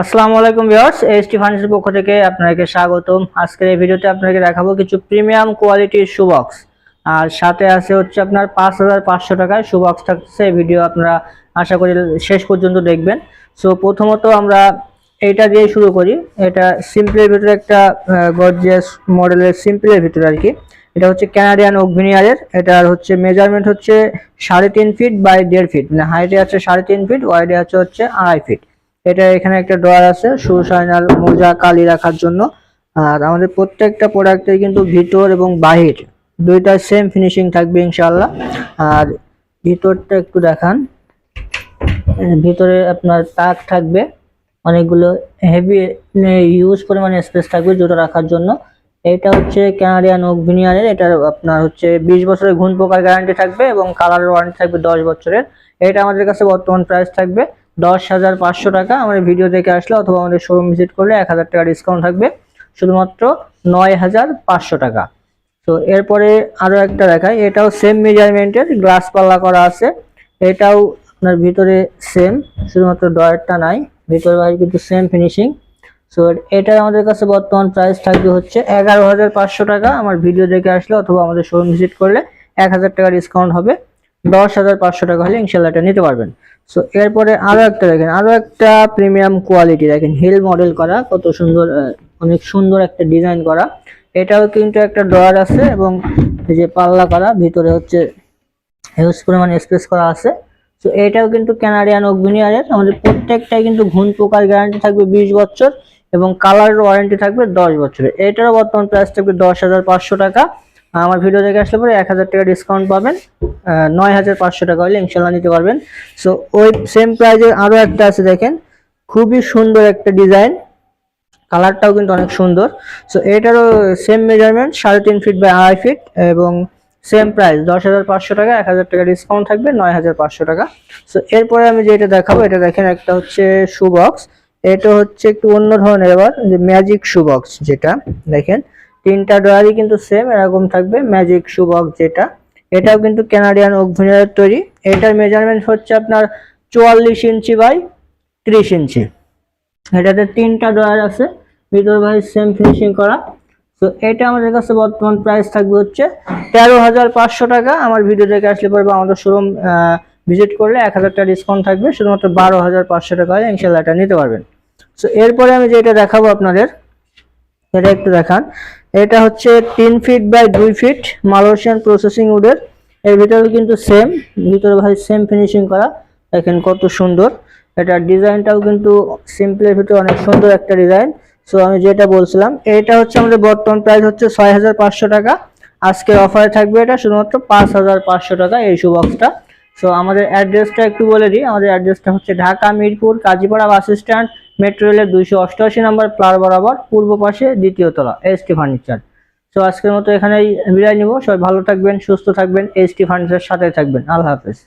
আসসালামু আলাইকুম viewers, ST furniture পক্ষ থেকে আপনাকে স্বাগতম। আজকের এই ভিডিওতে আপনাকে দেখাবো কিছু প্রিমিয়াম কোয়ালিটির শু বক্স আর সাথে আছে হচ্ছে আপনার পাঁচ হাজার পাঁচশো টাকায় শু বক্স থাকছে। ভিডিও আপনারা আশা করি শেষ পর্যন্ত দেখবেন। সো প্রথমত আমরা এইটা দিয়ে শুরু করি। এটা সিম্পলের ভিতরে একটা গর্জিয়াস মডেলের সিম্পলের ভিতরে আর কি। এটা হচ্ছে ক্যানাডিয়ান ওভিনিয়ারের এটার হচ্ছে মেজারমেন্ট হচ্ছে সাড়ে তিন ফিট বাই দেড় ফিট মানে হাইটে আছে সাড়ে তিন ফিট ওয়াইডে আছে হচ্ছে আড়াই ফিট এটা এখানে একটা ড্রয়ার আছে শু শাইনাল মোজা কালি রাখার জন্য। আর আমাদের প্রত্যেকটা প্রোডাক্টে কিন্তু ভিতর এবং বাহির, দুইটা সেম ফিনিশিং থাকবে ইনশাআল্লাহ। আর ভিতরটা একটু দেখান। ভিতরে আপনার তাক থাকবে, অনেকগুলো হেভি ইউজ পরিমাণে স্পেস থাকবে জুতো রাখার জন্য। এটা হচ্ছে ক্যানাডিয়ান ওক ভিনিয়ারের এটা আপনার হচ্ছে বিশ বছরের ঘুণ পোকার গ্যারান্টি থাকবে এবং কালার ওয়ারেন্টি থাকবে দশ বছরের। এটা আমাদের কাছে বর্তমান প্রাইস থাকবে। দশ হাজার পাঁচশো টাকা আমাদের ভিডিও দেখে আসলে অথবা আমাদের শোরুম ভিজিট করলে এক হাজার টাকা ডিসকাউন্ট থাকবে। শুধুমাত্র নয় হাজার পাঁচশো টাকা। তো এরপরে আরও একটা দেখাই, এটাও সেম মেজারমেন্টের গ্লাস পাল্লা করা আছে। এটাও আপনার ভিতরে সেম শুধুমাত্র ডয়ারটা নাই, ভিতরে বাইরে কিন্তু সেম ফিনিশিং সো এটার আমাদের কাছে বর্তমান প্রাইস থাকবে হচ্ছে এগারো হাজার পাঁচশো টাকা। আমার ভিডিও দেখে আসলে অথবা আমাদের শোরুম ভিজিট করলে এক হাজার টাকা ডিসকাউন্ট হবে। দশ হাজার পাঁচশো টাকা হলে ইনশাল্লাহ এটা নিতে পারবেন। সো এরপরে আরও একটা দেখেন আরও একটা প্রিমিয়াম কোয়ালিটি দেখেন হিল মডেল করা, কত সুন্দর অনেক সুন্দর একটা ডিজাইন করা। এটাও কিন্তু একটা ড্রয়ার আছে এবং এই যে পাল্লা করা, ভিতরে হচ্ছে হিউজ পরিমাণ স্পেস করা আছে। তো এটাও কিন্তু ক্যানাডিয়ান ওভিনিয়ারের আমাদের প্রত্যেকটাই কিন্তু ঘুণ পোকার গ্যারান্টি থাকবে বিশ বছর এবং কালার ওয়ারেন্টি থাকবে দশ বছরের। এটারও বর্তমান প্রাইস থাকবে দশ হাজার পাঁচশো টাকা। আমার ভিডিও দেখে আসলে পরে এক হাজার টাকা ডিসকাউন্ট পাবেন নয় হাজার পাঁচশো টাকা হলে ইনশাল্লাহ নিতে পারবেন। সো ওই সেম প্রাইজে আরও একটা আছে দেখেন, খুবই সুন্দর একটা ডিজাইন কালারটাও কিন্তু অনেক সুন্দর। সো এটারও সেম মেজারমেন্ট সাড়ে তিন ফিট বাই আড়াই ফিট এবং সেম প্রাইস দশ হাজার পাঁচশো টাকা, এক হাজার টাকা ডিসকাউন্ট থাকবে, নয় হাজার পাঁচশো টাকা। সো এরপরে আমি যেটা দেখাবো, এটা দেখেন একটা হচ্ছে শু বক্স এটা হচ্ছে একটু অন্য ধরনের এবার যে ম্যাজিক শু বক্স যেটা, দেখেন। তিনটা ডয়ারই কিন্তু সেম এরকম থাকবে ম্যাজিক শু বক্স যেটা। এটাও কিন্তু ক্যানাডিয়ান ওভিনিয়ারের তৈরি। এটার মেজারমেন্ট হচ্ছে আপনার চুয়াল্লিশ ইঞ্চি বাই ত্রিশ ইঞ্চি। এটাতে তিনটা ড্রয়ার আছে। ভিতর ভাই সেম ফিনিশিং করা। তো এটা আমাদের কাছে বর্তমান প্রাইস থাকবে হচ্ছে তেরো হাজার পাঁচশো টাকা। আমার ভিডিও দেখে আসলে পরে বা আমাদের শোরুম ভিজিট করলে এক হাজার টাকা ডিসকাউন্ট থাকবে। শুধুমাত্র বারো হাজার পাঁচশো টাকা হলে ইনশাল্লাহ এটা নিতে পারবেন। তো এরপরে আমি যেটা দেখাবো আপনাদের, এটা একটু দেখান। এটা হচ্ছে তিন ফিট বাই দুই ফিট মালয়েশিয়ান প্রসেসিং উডের এর ভিতরে কিন্তু সেম ভিতরে ভাই সেম ফিনিশিং করা। দেখেন কত সুন্দর। এটা ডিজাইনটাও কিন্তু সিম্পলের ভিতরে অনেক সুন্দর একটা ডিজাইন সো আমি যেটা বলছিলাম, এটা হচ্ছে আমাদের বর্তমান প্রাইস হচ্ছে ছয় হাজার পাঁচশো টাকা। আজকের অফারে থাকবে এটা শুধুমাত্র পাঁচ হাজার পাঁচশো টাকা এই শু বক্সটা সো আমাদের অ্যাড্রেসটা একটু বলে দিই। আমাদের অ্যাড্রেসটা হচ্ছে Dhaka, Mirpur, Kazipara bus stand metro রেলের দুইশো অষ্টআশি নম্বর প্লার বরাবর পূর্ব পাশে দ্বিতীয়তলা এস টি ফার্নিচার সো আজকের মতো এখানেই বিদায় নিব। সবাই ভালো থাকবেন, সুস্থ থাকবেন এস টি ফার্নিচার সাথে থাকবেন। আল্লাহ হাফেজ।